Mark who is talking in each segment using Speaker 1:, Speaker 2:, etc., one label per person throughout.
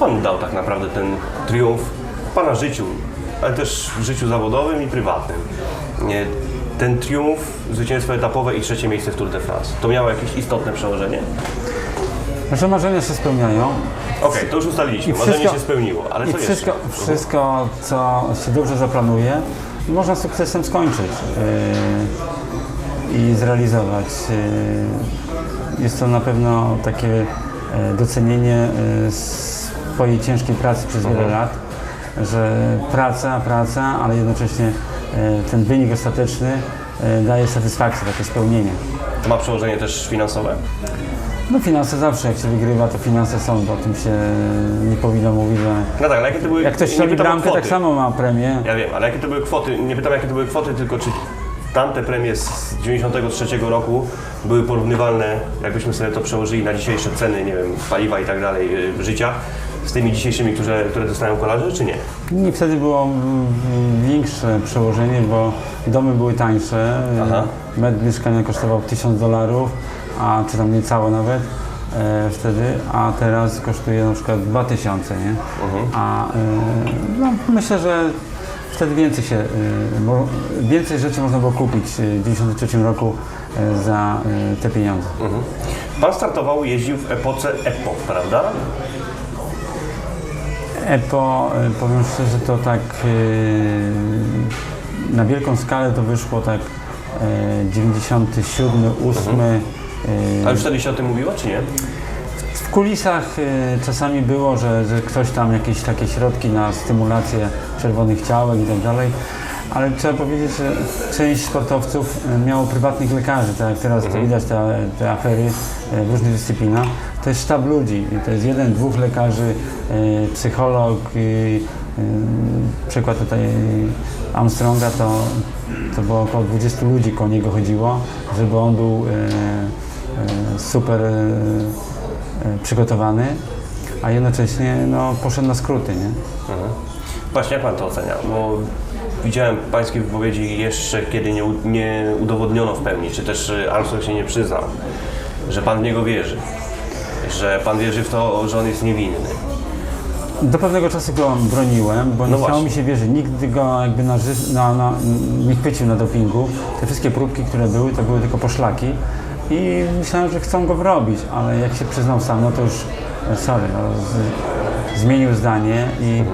Speaker 1: Pan dał tak naprawdę ten triumf w Pana życiu, ale też w życiu zawodowym i prywatnym? Nie, ten triumf, zwycięstwo etapowe i trzecie miejsce w Tour de France. To miało jakieś istotne przełożenie?
Speaker 2: Że marzenia się spełniają
Speaker 1: Okej, to już ustaliliśmy.
Speaker 2: I
Speaker 1: Marzenie
Speaker 2: wszystko-
Speaker 1: się spełniło, ale
Speaker 2: i
Speaker 1: co
Speaker 2: wszystko,
Speaker 1: jeszcze?
Speaker 2: wszystko, co się dobrze zaplanuje, można sukcesem skończyć yy, i zrealizować. Yy, Jest to na pewno takie yy, docenienie yy, swojej ciężkiej pracy przez wiele
Speaker 1: Mhm.
Speaker 2: lat, że praca, praca, ale jednocześnie yy, ten wynik ostateczny yy, daje satysfakcję, takie spełnienie.
Speaker 1: To ma przełożenie też finansowe?
Speaker 2: No finanse zawsze, jak się wygrywa, to finanse są, bo o tym się nie powinno mówić, że
Speaker 1: No tak, ale jakie to były
Speaker 2: jak ktoś
Speaker 1: o
Speaker 2: bramkę, tak
Speaker 1: kwoty.
Speaker 2: samo ma premię.
Speaker 1: Ja wiem, ale jakie to były kwoty? Nie pytam, jakie to były kwoty, tylko czy tamte premie z 93 roku były porównywalne, jakbyśmy sobie to przełożyli na dzisiejsze ceny, nie wiem, paliwa i tak dalej, życia, z tymi dzisiejszymi, które, które dostają kolarze, czy nie?
Speaker 2: I wtedy było większe przełożenie, bo domy były tańsze.
Speaker 1: Aha.
Speaker 2: Metr mieszkania kosztował 1000 dolarów, a czy tam niecałe nawet e, wtedy, a teraz kosztuje na przykład 2000, nie? A e, no, myślę, że wtedy więcej się, e, mo, więcej rzeczy można było kupić w 1993 roku e, za e, te pieniądze.
Speaker 1: Pan startował, jeździł w epoce EPO, prawda?
Speaker 2: EPO, e, powiem szczerze, to tak e, na wielką skalę to wyszło tak e, 97, 8. e,
Speaker 1: A już wtedy się o tym mówiło, czy nie?
Speaker 2: W kulisach e, czasami było, że, że ktoś tam jakieś takie środki na stymulację czerwonych ciałek i tak dalej, ale trzeba powiedzieć, że część sportowców e, miało prywatnych lekarzy, tak jak teraz to widać te, te afery e, w różnych dyscyplinach. To jest sztab ludzi, to jest jeden, dwóch lekarzy, e, psycholog, przykład tutaj Armstronga to, to było około 20 ludzi koło niego chodziło, żeby on był super przygotowany, a jednocześnie no, poszedł na skróty, nie?
Speaker 1: Właśnie, jak Pan to ocenia? Bo widziałem Pańskie wypowiedzi jeszcze, kiedy nie, nie udowodniono w pełni, czy też y, Armstrong się nie przyznał, że Pan w niego wierzy, że Pan wierzy w to, że on jest niewinny.
Speaker 2: Do pewnego czasu go broniłem, bo nie
Speaker 1: No
Speaker 2: chciało
Speaker 1: właśnie.
Speaker 2: mi się wierzyć. Nigdy go jakby na, na, na, nie chwycił na dopingu. Te wszystkie próbki, które były, to były tylko poszlaki. I myślałem, że chcą go wrobić, ale jak się przyznał sam, no to już, sorry, no, z, zmienił zdanie i e,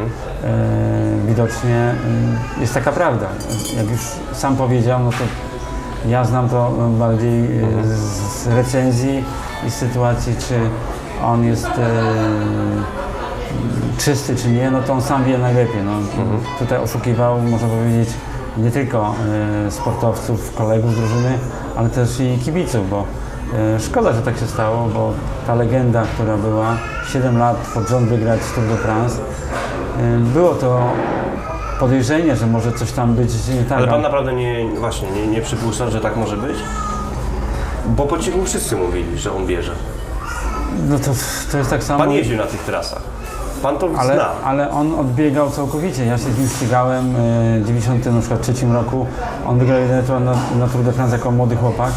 Speaker 2: widocznie e, jest taka prawda. Jak już sam powiedział, no to ja znam to bardziej e, z, z recenzji i z sytuacji, czy on jest e, czysty czy nie, no to on sam wie najlepiej. No. Tutaj oszukiwał, można powiedzieć, nie tylko e, sportowców, kolegów z drużyny, ale też i kibiców, bo e, szkoda, że tak się stało, bo ta legenda, która była 7 lat pod rząd wygrać Tour de France, e, było to podejrzenie, że może coś tam być nie tak.
Speaker 1: Ale Pan naprawdę nie, właśnie, nie, nie przypuszcza, że tak może być? Bo po cichu wszyscy mówili, że on bierze.
Speaker 2: No to, to jest tak samo.
Speaker 1: Pan jeździł na tych trasach. Pan to
Speaker 2: Ale,
Speaker 1: zna.
Speaker 2: ale on odbiegał całkowicie. Ja się z nim ścigałem e, w 90 na przykład trzecim roku. On wygrał jeden na, na Tour de France jako młody chłopak.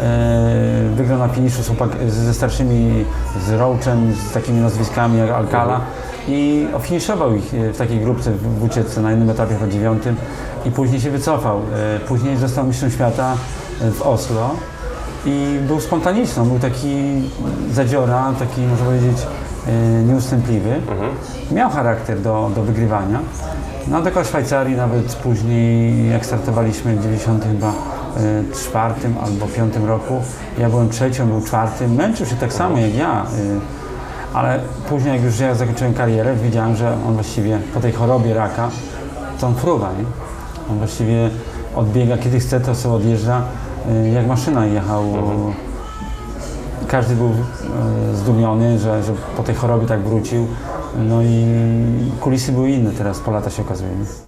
Speaker 2: E, wygrał na finiszu z ze starszymi, z Roachem, z takimi nazwiskami jak Alcala. I ofiniszował ich e, w takiej grupce w ucieczce na jednym etapie po dziewiątym i później się wycofał. Później został mistrzem świata w Oslo i był spontaniczny. On był taki zadziora, taki można powiedzieć e, nieustępliwy. Miał charakter do, do wygrywania. No do Szwajcarii nawet później, jak startowaliśmy w 90 chyba e, czwartym albo piątym roku, ja byłem trzeci, on był czwartym, męczył się tak samo jak ja. e, Ale później, jak już ja zakończyłem karierę, widziałem, że on właściwie po tej chorobie raka, to on fruwa, nie? On właściwie odbiega, kiedy chce, to sobie odjeżdża, jak maszyna jechał. Każdy był e, zdumiony, że, że po tej chorobie tak wrócił. No i kulisy były inne teraz, po lata się okazuje.